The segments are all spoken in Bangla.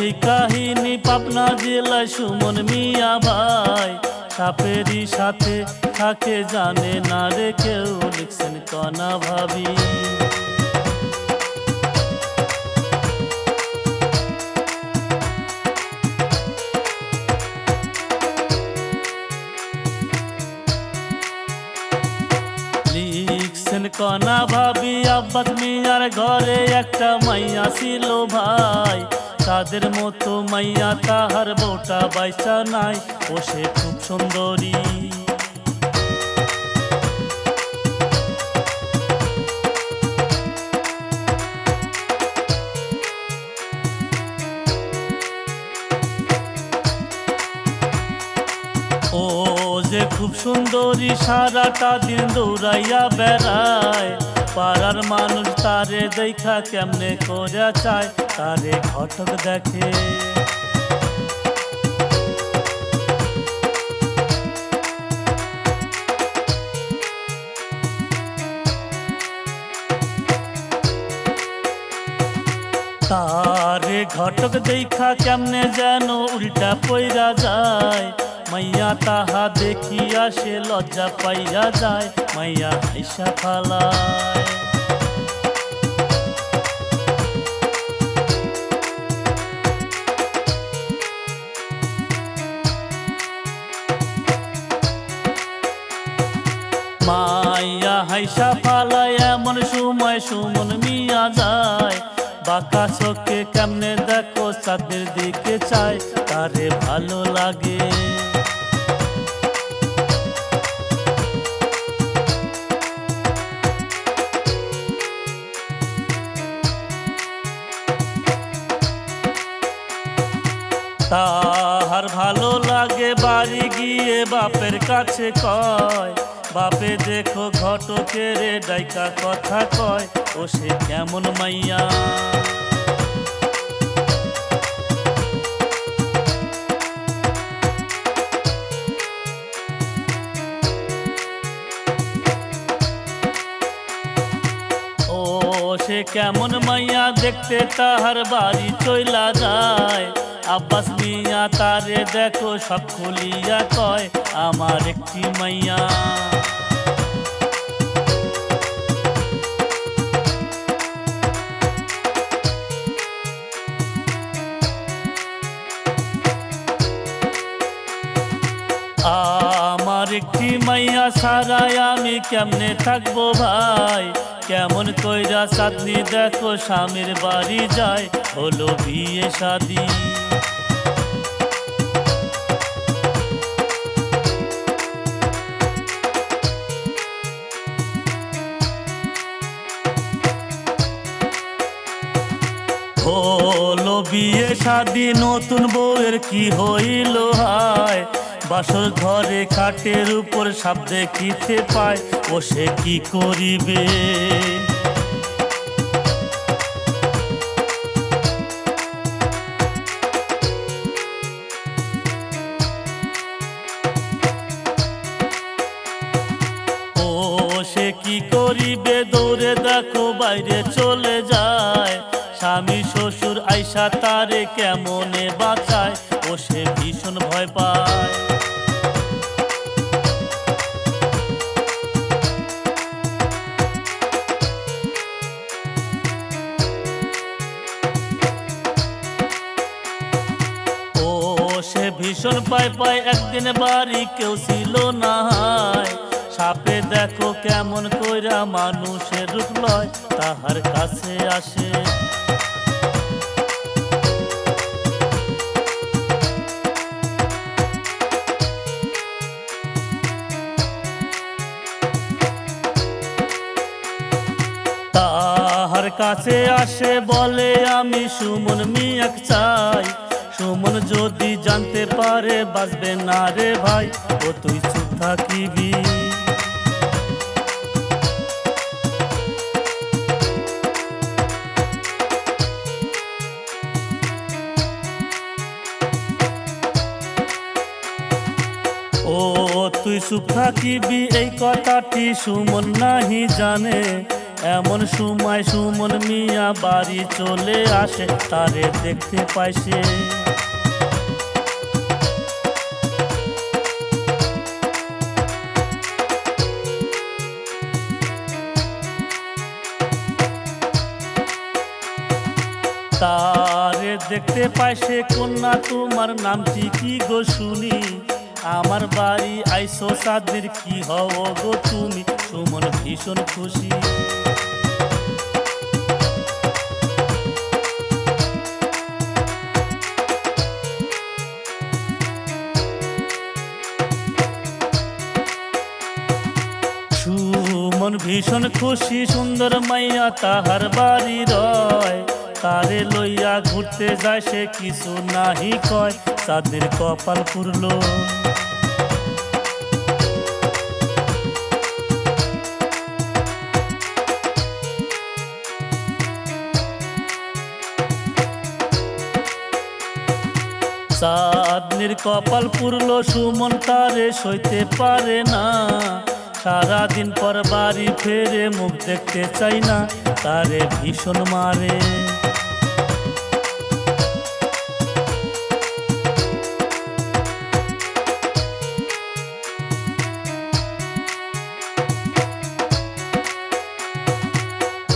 সেই কাহিনী পাবনা জেলায় সুমন মিয়া ভাই। সাপেরই সাথে থাকে, জানে না রে কেউ, লিখছেন কনা ভাবি। লিখছেন কনা ভাবি, আব্বাস মিয়ার ঘরে একটা মাইয়া ছিল ভাই। তাদের মতো মাইয়া তাহার বউটা বাইসা নাই, ও সে খুব সুন্দরী। ও যে খুব সুন্দরী, সারাটা দিন দৌড়াইয়া বেড়ায়। পাড়ার মানুষ তারে দেখা কেমনে করে চায় তারে ঘটক দেখে। তারে ঘটক দেখা কেমনে যেন উল্টা পইরা যায়? মাইয়া তাহা দেখিয়া সে লজ্জা পাইয়া যায়, মাইয়া হাইসা ফালায়। মাইয়া হাইসা ফালায়, এমন সময় সুমন মিয়া যায়। বাঁকা চোখে কেমনে দেখো চাঁদের দিকে চায়, তারে ভালো লাগে। তাহার ভালো লাগে বাড়ি গিয়ে বাপের কাছে কয়, বাপে দেখো ঘটকের ডাইকা কথা কয়, ও সে কেমন মাইয়া? সে কেমন মাইয়া দেখতে তাহার বাড়ি চইলা যায় আব্বাস মিয়া, তারে দেখো, সব খুলিয়া কয়, আমার একটি মাইয়া। আমার একটি মাইয়া সারায় আমি কেমনে থাকব ভাই? কেমন কইরা চাঁদনি দেখো, স্বামীর বাড়ি যায়, হলো বিয়ে শাদি হলো বিয়ে, শাদি, নতুন বউয়ের কি হইল হায়? বাসর ঘরে খাটের উপর সাপ দেখিতে পায়, ও সে কি করিবে? স্বামী শ্বশুর আইসা তারে কেমনে বাঁচায় ও সে ভীষণ ভয় পায় সে ভীষণ পায় পায়, একদিন বাড়ি কেউ ছিল না। সাপে দেখো কেমন কইরা মানুষের রূপ লয়, তাহার কাছে আসে। তাহার কাছে আসে বলে, আমি সুমন মিয়াক চাই। সুমন যদি জানতে পারে, বাঁচবে না রে ভাই। ও তুই চুপ থাকিবি। থাকিবি এই কথাটি সুমন নাহি জানে। এমন সময় সুমন মিয়া বাড়ি চলে আসে, তারে দেখতে পাইছে তারে দেখতে পাই সে কন্যা, তোমার নামটি কি গো শুনি? আমার বাড়ি, আইসো সাদের কি হও গো তুমি? সুমন ভীষণ খুশি। সুমন ভীষণ খুশি, সুন্দর মাইয়া তাহার বাড়ি রয়। তারে লইয়া ঘুরতে যায় সে কিছু নাহি কয় তাদের কপাল পুরল। চাঁদনির কপাল পুরলো, সুমন তারে সইতে পারে না। সারাদিন পর বাড়ি ফেরে মুখ দেখতে চাই না, তারে ভীষণ মারে।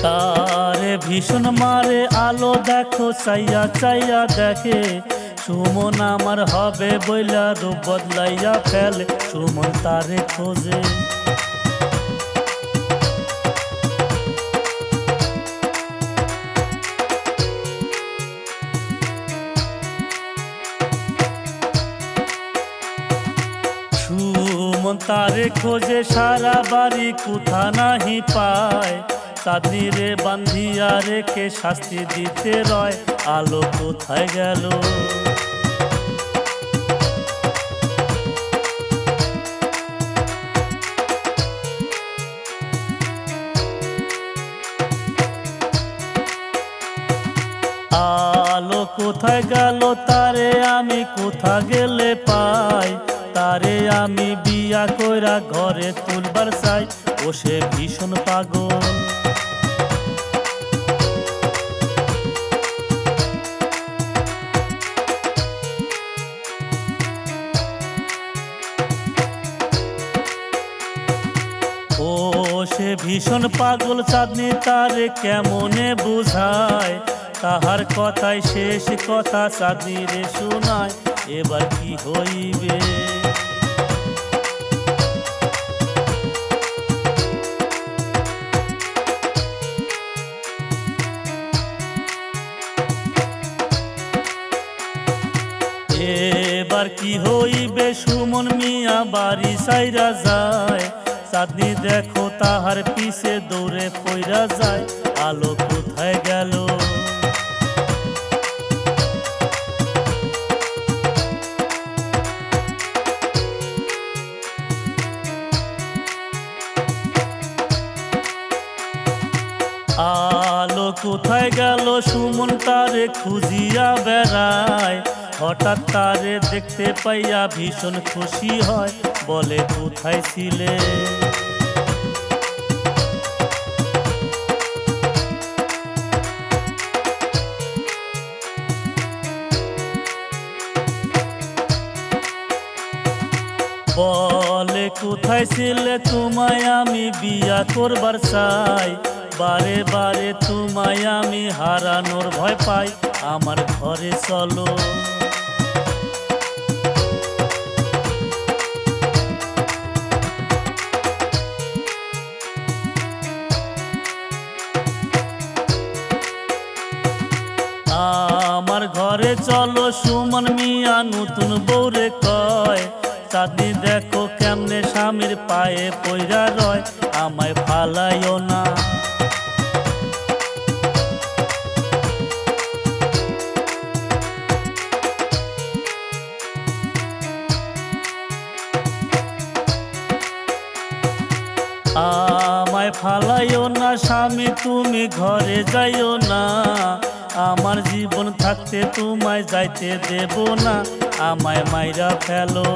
তারে ভীষণ মারে, আলো দেখো, চাইয়া চাইয়া দেখে। সুমন আমার হবে বইলা রূপ বদলাইয়া ফেলে। সুমন তারে খোঁজে। সুমন তারে খোঁজে, সারা বাড়ি কোথা নাহি পায়। চাঁদিরে বান্ধিয়া রেখে শাস্তি দিতে রয়। আলো কোথায় গেল? আলো কোথায় গেল? তারে আমি কোথা গেলে পাই? তারে আমি বিয়া কইরা ঘরে তুলবার চাই। ও সে ভীষণ পাগল। সে ভীষণ পাগল চাঁদনি, তারে কেমনে বুঝায়? তাহার কথায় শেষ কথা চাঁদনি রে শোনায়, এবার কি হইবে? এবার কি হইবে? সুমন মিয়া বাড়ি সাইরা যায়। চাঁদনি দেখো, তাহার পিছে দৌড়ে পইরা যায়, আলো কোথায় গেল? আলো কোথায় গেল? সুমন তারে খুঁজিয়া বেড়ায়। হঠাৎ তারে দেখতে পাইয়া ভীষণ খুশি হয়, বলে, কোথায় ছিলে? বলে, কোথায় ছিলে? তোমায় আমি বিয়া করবার চাই। বারে বারে তোমায় আমি হারানোর ভয় পাই। আমার ঘরে চলো। সুমন মিয়া নতুন বৌরে কয় চাঁদনি দেখো কেমনে স্বামীর পায়ে পইরা রয়, আমায় ফালাইও না। আমায় ফালাইও না, স্বামী, তুমি ঘরে যাইও না। আমার জীবন থাকতে তোমায় যাইতে দেব না, আমায় মাইরা ফেলো।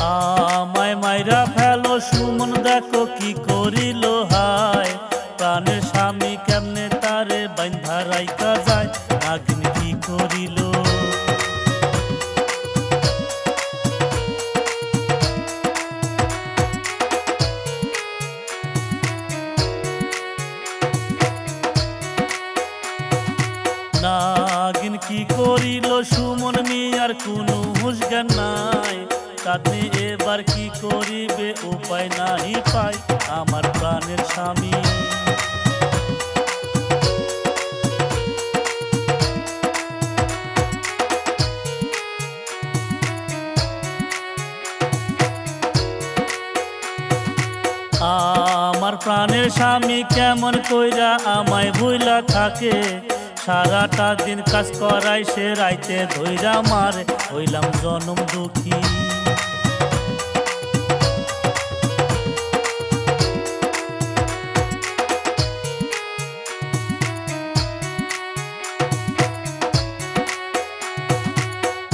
আমায় মাইরা ফেলো, সুমন দেখো কি করিল হায়। কোনো হুশজ্ঞান নাই, তাতে এবার কি করিবে? উপায় নাহি পাই, আমার প্রাণের স্বামী। আমার প্রাণের স্বামী কেমন কইরা আমায় ভুইলা থাকে? সারাটা দিন কাজ করাই সে রাইতে ধইরা মারে, হইলাম জনম দুঃখী।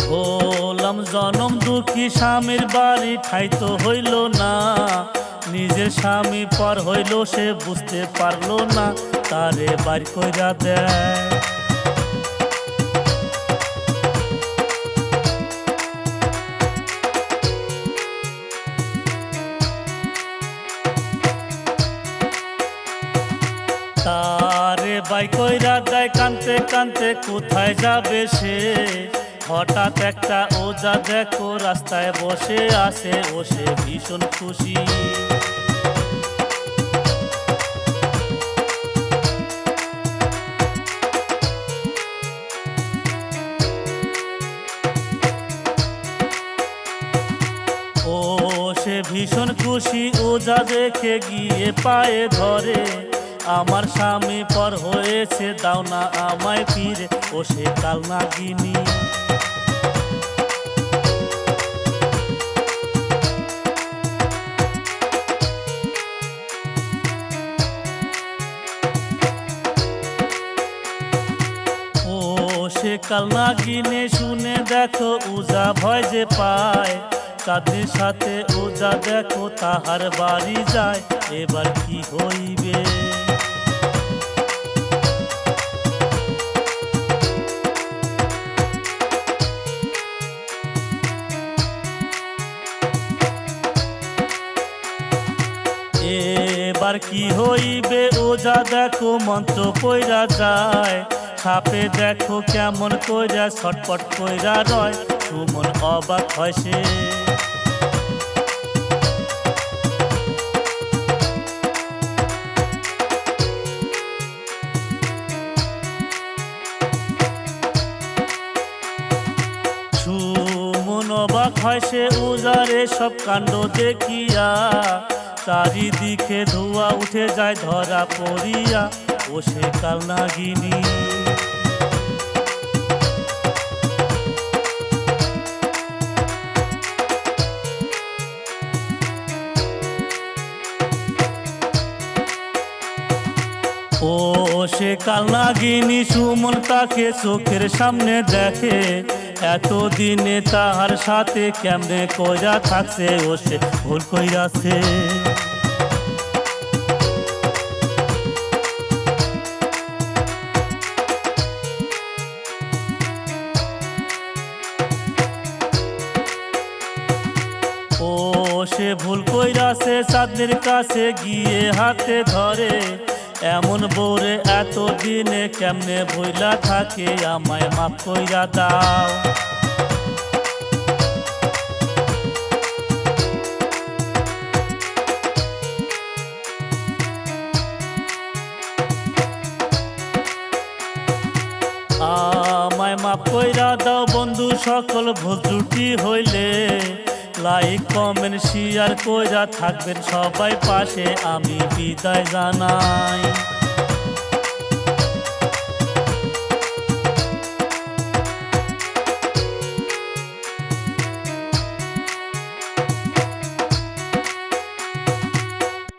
হলাম জনম দুঃখী, স্বামীর বাড়ি ঠাইতো হইল না। নিজের স্বামী পর হইল সে বুঝতে পারল না, তারে বাড়ি কইরা দেয়। বাই কইরা দেয় কানতে কানতে কোথায় যাবে সে? হঠাৎ একটা ওজা দেখো, রাস্তায় বসে আছে ও, সে ভীষণ খুশি। ও, সে ভীষণ খুশি, ওজা দেখে গিয়ে পায়ে ধরে। আমার স্বামী পর হয়েছে, দাও না আমায় ফিরে। ও সে কাল ও সে কাল নাগিনে, শুনে দেখো উজা ভয় যে পায়। তাদের সাথে ওজা দেখো, তাহার বাড়ি যায়। এবার কি হইবে? এবার কি হইবে? ওজা দেখো, মন্ত্র কইরা যায়। সাপে দেখো কেমন কইরা, ছটপট কইরা রয়। সুমন অবাক হয় সে। সুমন অবাক হয় সে, উজারে সব কাণ্ড দেখিয়া। চারিদিকে ধোয়া উঠে যায় ধরা পড়িয়া ও সে কাল নাগিনী। ও, সে কাল নাগিনী সুমন তাকে চোখের সামনে দেখে, এতদিনে তাহার সাথে কেমনে কইরা থাকছে ও সে ভুল কইরাছে? ভুল কইরাছে চাঁদের কাছে গিয়ে হাতে ধরে। এমন বোরে এত দিনে কেমনে ভইলা থাকে, আমায় মাফ কইরা দাও। আমায় মাফ কইরা দাও বন্ধু, সকল ভুল ত্রুটি হইলে। লাইক কমেন্ট শেয়ার কইরা থাকবেন সবাই পাশে আমি বিদায় জানাই।